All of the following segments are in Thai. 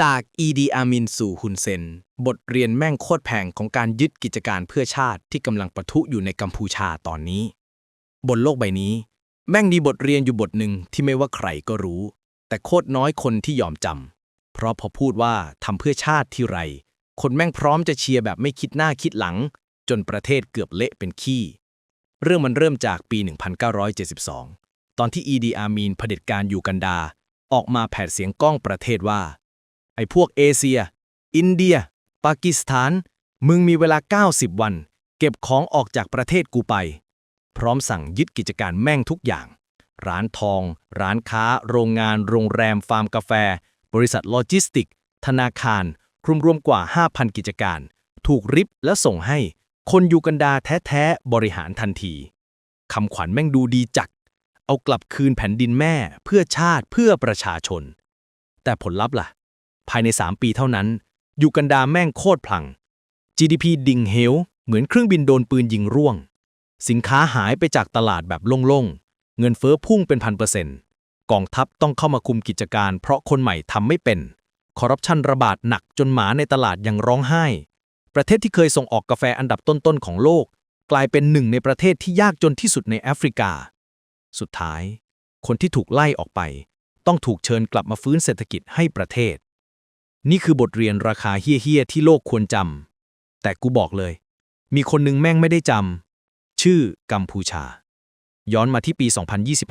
จากอีดีอามินสู่ฮุนเซน บทเรียนแม่งโคตรแพงของการยึดกิจการเพื่อชาติที่กำลังปะทุอยู่ในกัมพูชาตอนนี้ บนโลกใบนี้ แม่งมีบทเรียนอยู่บทหนึ่งที่ไม่ว่าใครก็รู้ แต่โคตรน้อยคนที่ยอมจำเพราะพอพูดว่าทำเพื่อชาติที่ไร คนแม่งพร้อมจะเชียร์แบบไม่คิดหน้าคิดหลัง จนประเทศเกือบเละเป็นขี้ เรื่องมันเริ่มจากปี 1972 ตอนที่อีดีอามีนเผด็จการยูกันดา ออกมาแผดเสียงก้องประเทศว่า ไอ้พวกเอเชีย อินเดีย ปากีสถาน มึงมีเวลา 90 วัน เก็บของออกจากประเทศกูไป พร้อมสั่งยึดกิจการแม่งทุกอย่าง ร้านทอง ร้านค้า โรงงาน โรงแรม ฟาร์มกาแฟ บริษัทโลจิสติก ธนาคาร รวมๆกว่า 5,000 กิจการ ถูกริบและส่งให้ คนยูกันดาแท้ๆ บริหารทันที คำขวัญแม่งดูดีจัก เอากลับคืนแผ่นดินแม่ เพื่อชาติ เพื่อประชาชน แต่ผลลัพธ์ล่ะ ภายใน 3 ปีเท่านั้น ยูกันดาแม่งโคตรพลัง GDP ดิ่งเหว เหมือนเครื่องบินโดนปืนยิงร่วง สินค้าหายไปจากตลาดแบบโล่งๆ เงินเฟ้อพุ่งเป็นพันเปอร์เซ็นต์กองทัพต้องเข้ามาคุมกิจการ เพราะคนใหม่ทำไม่เป็น คอร์รัปชันระบาดหนักจนหมาในตลาดยังร้องไห้ ประเทศที่เคยส่งออกกาแฟอันดับต้นๆของโลก กลายเป็นหนึ่งในประเทศที่ยากจนที่สุดในแอฟริกา สุดท้าย คนที่ถูกไล่ออกไป ต้องถูกเชิญกลับมาฟื้นเศรษฐกิจให้ประเทศ นี่คือบทเรียนราคาเฮี้ยๆที่โลกควรจำ แต่กูบอกเลย มีคนหนึ่งแม่งไม่ได้จำ ชื่อกัมพูชา ย้อนมาที่ปี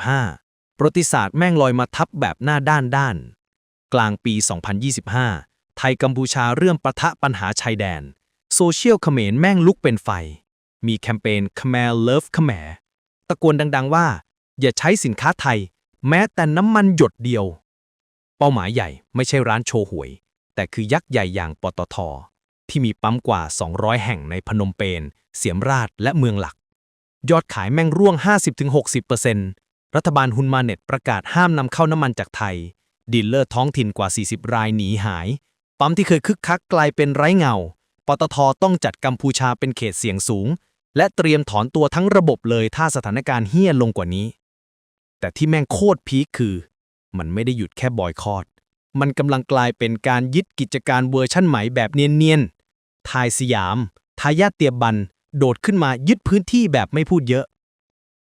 2025 ประวัติศาสตร์แม่งลอยมาทับแบบหน้าด้านด้าน กลางปี 2025 ไทยกัมพูชาเริ่มปะทะปัญหาชายแดน โซเชียลเขมรแม่งลุกเป็นไฟ มีแคมเปญ Khmer Love Khmer ตะโกนดังๆว่า อย่าใช้สินค้าไทย แม้แต่น้ำมันหยดเดียว เป้าหมายใหญ่ไม่ใช่ร้านโชว์หวย แต่คือยักษ์ใหญ่อย่างปตท ที่มีปั๊มกว่า 200 แห่งในพนมเปญ เสียมราชและเมืองหลัก ยอดขายแม่งร่วง 50-60%รัฐบาลฮุนมาเน็ตประกาศห้ามนำเข้าน้ำมันจากไทย ดีลเลอร์ท้องถิ่นกว่า 40 รายหนีหาย ปั๊มที่เคยคึกคักกลายเป็นไร้เงา ปตทต้องจัดกัมพูชาเป็นเขตเสี่ยงสูง และเตรียมถอนตัวทั้งระบบเลยถ้าสถานการณ์เฮี้ยลงกว่านี้ แต่ที่แม่งโคตรพีคคือ มันไม่ได้หยุดแค่บอยคอรด มันกำลังกลายเป็นการยึดกิจการเวอร์ชั่นใหม่แบบเนียนๆ ทายสยาม ทายาทเตียบัน โดดขึ้นมายึดพื้นที่แบบไม่พูดเยอะ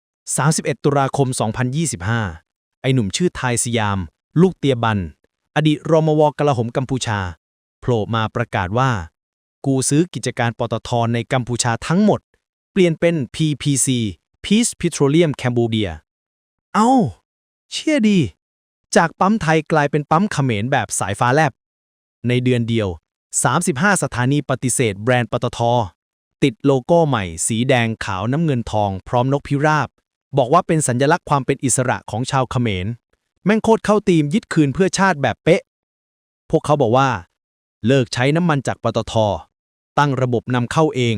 31 ตุลาคม 2025 ไอหนุ่มชื่อทายสยาม ลูกเตียบัน อดีตรมวกลาหมกัมพูชา โผล่มาประกาศว่า กูซื้อกิจการปตทในกัมพูชาทั้งหมด เปลี่ยนเป็น PPC Peace Petroleum Cambodia เอ้า เชื่อดี จากปั๊มไทยกลายเป็นปั๊มเขมรแบบสายฟ้าแลบ ในเดือนเดียว 35 สถานีปฏิเสธแบรนด์ปตท ติดโลโก้ใหม่ สีแดงขาวน้ำเงินทอง พร้อมนกพิราบ บอกว่าเป็นสัญลักษณ์ความเป็นอิสระของชาวเขมร แม่งโคตรเข้าตีมยึดคืนเพื่อชาติแบบเป๊ะ พวกเขาบอกว่า เลิกใช้น้ำมันจากปตท ตั้งระบบนำเข้าเอง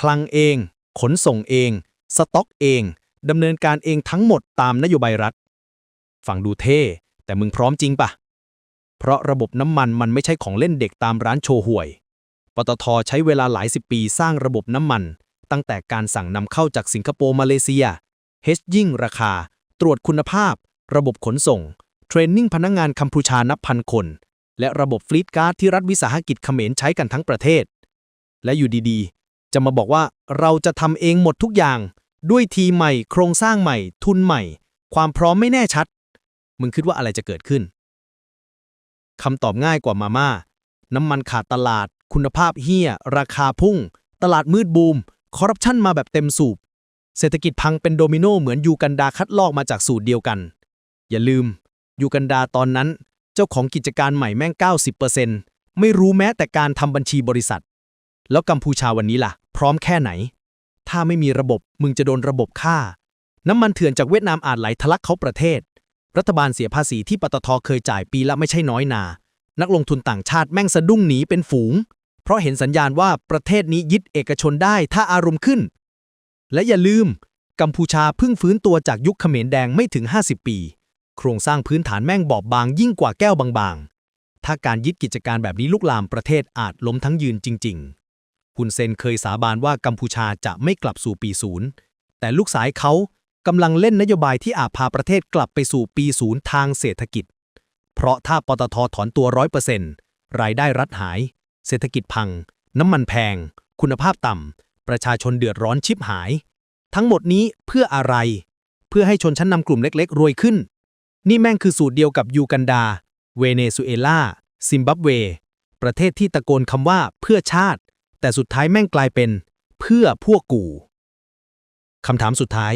คลังเอง ขนส่งเอง สต็อกเองดำเนินการเองทั้งหมดตามนโยบายรัฐ ฟังดูเท่ แต่มึงพร้อมจริงปะเพราะระบบน้ำมันมันไม่ใช่ของเล่นเด็กตามร้านโชห่วย ปตทใช้เวลาหลายสิบปีสร้างระบบน้ำมัน ตั้งแต่การสั่งนำเข้าจากสิงคโปร์มาเลเซียเฮชยิ่งราคา ตรวจคุณภาพ ระบบขนส่ง เทรนนิ่งพนักงงานกัมพูชานับพันคน และระบบฟลีตการ์ดที่รัฐวิสาหกิจเขมรใช้กันทั้งประเทศ และอยู่ดีๆ จะมาบอกว่าเราจะทำเองหมดทุกอย่าง ด้วยทีใหม่ โครงสร้างใหม่ ทุนใหม่ ความพร้อมไม่แน่ชัด มึงคิดว่าอะไรจะเกิดขึ้นคำตอบง่ายกว่ามาม่า น้ำมันขาดตลาด คุณภาพเฮี้ย ราคาพุ่ง ตลาดมืดบูม คอร์รัปชันมาแบบเต็มสูบ เศรษฐกิจพังเป็นโดมิโนเหมือนยูกันดาคัดลอกมาจากสูตรเดียวกัน อย่าลืม ยูกันดาตอนนั้น เจ้าของกิจการใหม่แม่ง 90%ไม่รู้แม้แต่การทำบัญชีบริษัท แล้วกัมพูชาวันนี้ล่ะ พร้อมแค่ไหน ถ้าไม่มีระบบมึงจะโดนระบบฆ่า น้ำมันเถื่อนจากเวียดนามอาจไหลทะลักเข้าประเทศ รัฐบาลเสียภาษีที่ปตทเคยจ่ายปีละไม่ใช่น้อยนา นักลงทุนต่างชาติแม่งสะดุ้งหนีเป็นฝูง เพราะเห็นสัญญาณว่าประเทศนี้ยึดเอกชนได้ถ้าอารมณ์ขึ้น และอย่าลืม กัมพูชาเพิ่งฟื้นตัวจากยุคเขมรแดงไม่ถึง 50 ปี โครงสร้างพื้นฐานแม่งบอบบางยิ่งกว่าแก้วบางๆ ถ้าการยึดกิจการแบบนี้ลุกลามประเทศอาจล้มทั้งยืนจริง ๆ คุณเซนเคยสาบานว่ากัมพูชาจะไม่กลับสู่ปีศูนย์แต่ลูกสายเขา กำลังเล่นนโยบายที่อาจพาประเทศกลับไปสู่ปีศูนย์ทางเศรษฐกิจ เพราะถ้าปตทถอนตัวร้อยเปอร์เซ็นต์รายได้รัฐหาย เศรษฐกิจพัง น้ำมันแพง คุณภาพต่ำ ประชาชนเดือดร้อนชิบหาย ทั้งหมดนี้เพื่ออะไร เพื่อให้ชนชั้นนำกลุ่มเล็กๆ รวยขึ้น นี่แม่งคือสูตรเดียวกับยูกันดา เวเนซุเอลา ซิมบับเว ประเทศที่ตะโกนคำว่าเพื่อชาติ แต่สุดท้ายแม่งกลายเป็น เพื่อพวกกูคำถามสุดท้าย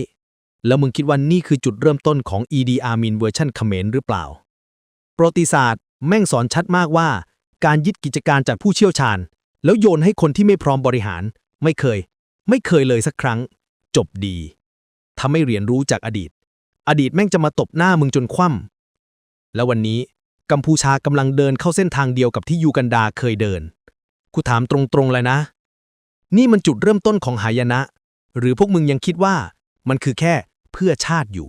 แล้วมึงคิดว่านี่คือจุดเริ่มต้นของ ED Amin เวอร์ชันเขมรหรือเปล่า ประวัติศาสตร์แม่งสอนชัดมากว่า การยึดกิจการจากผู้เชี่ยวชาญ แล้วโยนให้คนที่ไม่พร้อมบริหาร ไม่เคย ไม่เคยเลยสักครั้ง จบดีถ้าไม่เรียนรู้จากอดีต อดีตแม่งจะมาตบหน้ามึงจนคว่ำแล้ววันนี้กัมพูชากำลังเดินเข้าเส้นทางเดียวกับที่ยูกันดาเคยเดินกูถามตรงๆเลยนะ นี่มันจุดเริ่มต้นของหายนะ หรือพวกมึงยังคิดว่า มันคือแค่ เพื่อชาติอยู่